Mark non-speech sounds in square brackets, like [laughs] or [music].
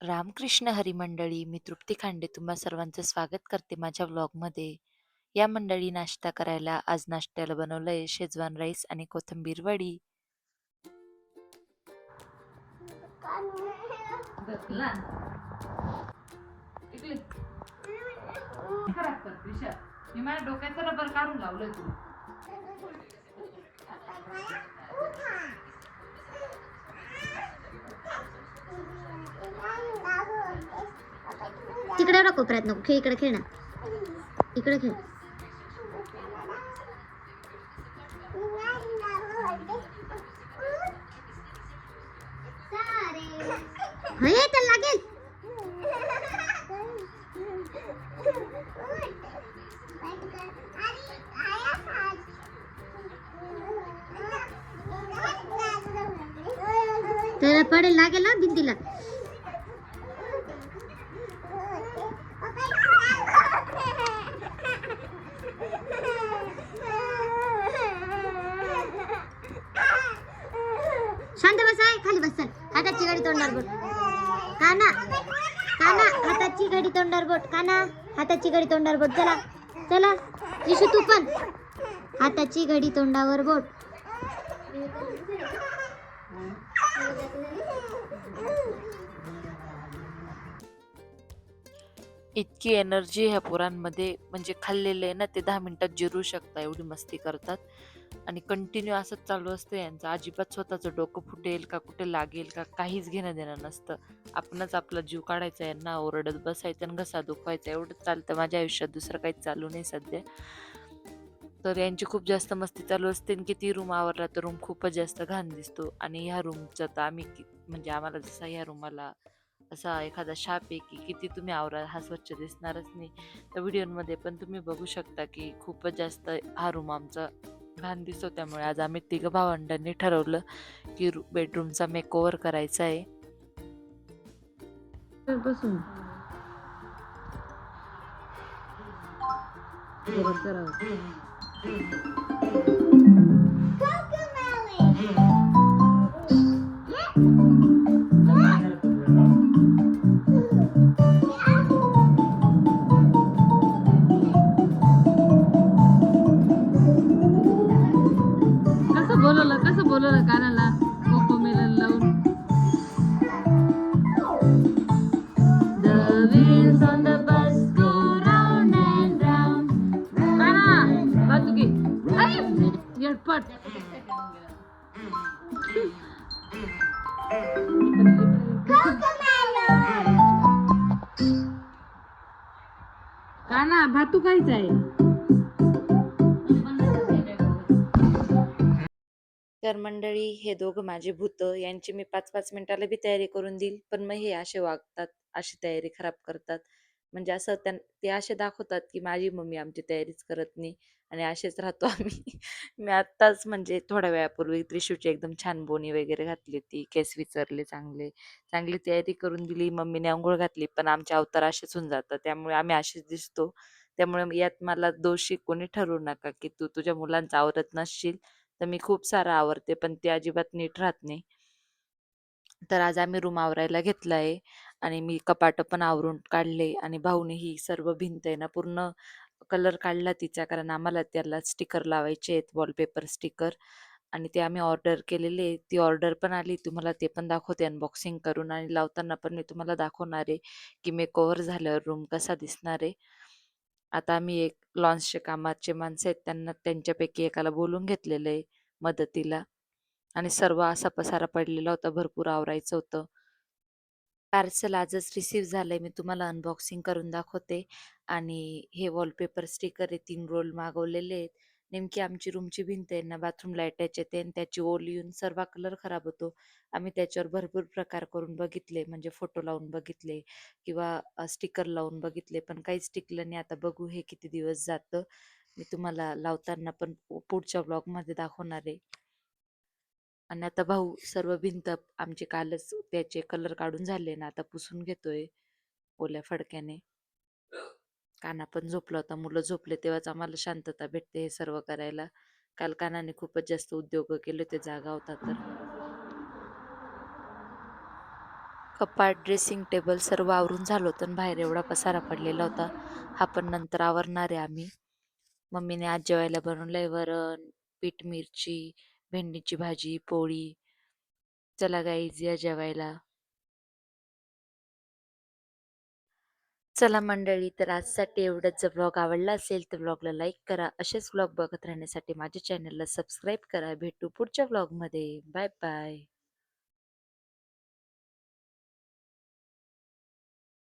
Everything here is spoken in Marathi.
रामकृष्ण हरी मंडळी मी तृप्ती खांडे तुम्हा सर्वांचं स्वागत करते माझ्या व्लॉगमध्ये या मंडळी नाश्ता करायला आज नाश्त्याला बनवलंय शेजवान राईस आणि कोथिंबीर वडी. मी माझ्या डोक्याचं रबर काढून लावलंय तू तिकडे नको प्रयत्न नको खेळ इकडे खेळ ना. इकडे खेळ. हे तर लागेल. त्याला पडेल लागेल ना भिंतीला. खाली बस हाताची गाडी तोंडावर बोट. काना. काना हाताची गाडी तोंडावर बोट. काना हाताची गाडी तोंडावर बोट. चला. चला. येशू तू पण. हाताची घडी तोंडावर बोट. इतकी एनर्जी ह्या पोरांमध्ये म्हणजे खाल्लेलं आहे ना ते दहा मिनिटात जिरू शकता एवढी मस्ती करतात. आणि कंटिन्यू असंच चालू असतं यांचं. अजिबात स्वतःचं डोकं फुटेल का कुठे लागेल का काहीच घेणं देणं नसतं. आपणच आपला जीव काढायचा यांना ओरडत बसायचं आणि घसा दुखवायचा. एवढंच चालतं. माझ्या आयुष्यात दुसरं काहीच चालू नाही सध्या. तर यांची खूप जास्त मस्ती चालू असते आणि किती रूम आवरला तर रूम खूपच जास्त घाण दिसतो. आणि ह्या रूमचं तर आम्ही म्हणजे आम्हाला जसा ह्या रूमाला असा एखादा शाप आहे की किती तुम्ही आवरा हा स्वच्छ दिसणारच नाही. तर व्हिडिओमध्ये पण तुम्ही बघू शकता की खूपच जास्त हा रूम आमचा घाण दिसतो. त्यामुळे आज आम्ही तिघं भावंडांनी ठरवलं की बेडरूमचा मेकओव्हर करायचा आहे. बसून. काना भातू खायचा आहे. तर मंडळी हे दोघं माझे भूत यांची मी पाच पाच मिनिटाला बी तयारी करून देईल पण मग हे असे वागतात अशी तयारी खराब करतात. म्हणजे असं त्यां ते असे दाखवतात की माझी मम्मी आमची तयारीच करत नाही आणि असेच राहतो [laughs] आम्ही. मी आत्ताच म्हणजे थोड्या वेळापूर्वी त्रिशूची एकदम छान बोनी वगैरे घातली होती केस विचारले चांगले. चांगली तयारी करून दिली मम्मीने अंघोळ घातली पण आमचे अवतार असेच होऊन जातात. त्यामुळे आम्ही असेच दिसतो. त्यामुळे यात मला दोषी कोणी ठरवू नका की तू तुझ्या मुलांचं आवरत नसशील तर मी खूप सारं आवरते पण ते अजिबात नीट राहत नाही. तर आज आम्ही रूम आवरायला घेतला आहे आणि मी कपाटं पण आवरून काढले आणि भाऊने ही सर्व भिंत आहे ना पूर्ण कलर काढला तिचा कारण आम्हाला त्याला स्टिकर लावायचे आहेत वॉलपेपर स्टिकर आणि ते आम्ही ऑर्डर केलेले आहे. ती ऑर्डर पण आली तुम्हाला ते पण दाखवते अनबॉक्सिंग करून आणि लावताना पण मी तुम्हाला दाखवणार आहे की मेकओव्हर झाल्यावर रूम कसा दिसणार आहे आता आम्ही एक लॉन्सचे कामाचे माणसं आहेत त्यांना त्यांच्यापैकी एकाला बोलून घेतलेलं आहे मदतीला आणि सर्व असा पसारा पडलेला होता भरपूर आवरायचं होतं पार्सल आजच रिसीव झालंय मी तुम्हाला अनबॉक्सिंग करून दाखवते. आणि हे वॉलपेपर स्टिकर आहे तीन रोल मागवलेले आहेत. नेमकी आमची रूमची भिंत आहे ना बाथरूमला अटॅच येते आणि त्याची ओल येऊन सर्व कलर खराब होतो. आम्ही त्याच्यावर भरपूर प्रकार करून बघितले म्हणजे फोटो लावून बघितले किंवा स्टिकर लावून बघितले. पण काहीच टिकलं नाही. आता बघू हे किती दिवस जातं. मी तुम्हाला लावताना पण पुढच्या ब्लॉगमध्ये दाखवणार आहे. आणि आता भाऊ सर्व भिंत आमचे कालच त्याचे कलर काढून झाले ना आता पुसून घेतोय ओल्या फडक्याने. काना पण झोपला होता मुलं झोपले तेव्हाच आम्हाला शांतता भेटते हे सर्व करायला. काल कानाने खूपच जास्त उद्योग केले ते जागा होता तर. कपाट ड्रेसिंग टेबल सर्व आवरून झालं होतं आणि बाहेर एवढा पसारा पडलेला होता. हा पण नंतर आवरणार आहे आम्ही. मम्मीने आज जेवायला बनवलंय वरण पीठ मिरची भेंडीची भाजी पोळी. चला गाईज या जेवायला. चला मंडळी तर आजसाठी एवढंच. जर ब्लॉग आवडला असेल तर ब्लॉगला लाईक करा. असेच ब्लॉग बघत राहण्यासाठी माझ्या चॅनलला सबस्क्राईब करा. भेटू पुढच्या ब्लॉगमध्ये बाय बाय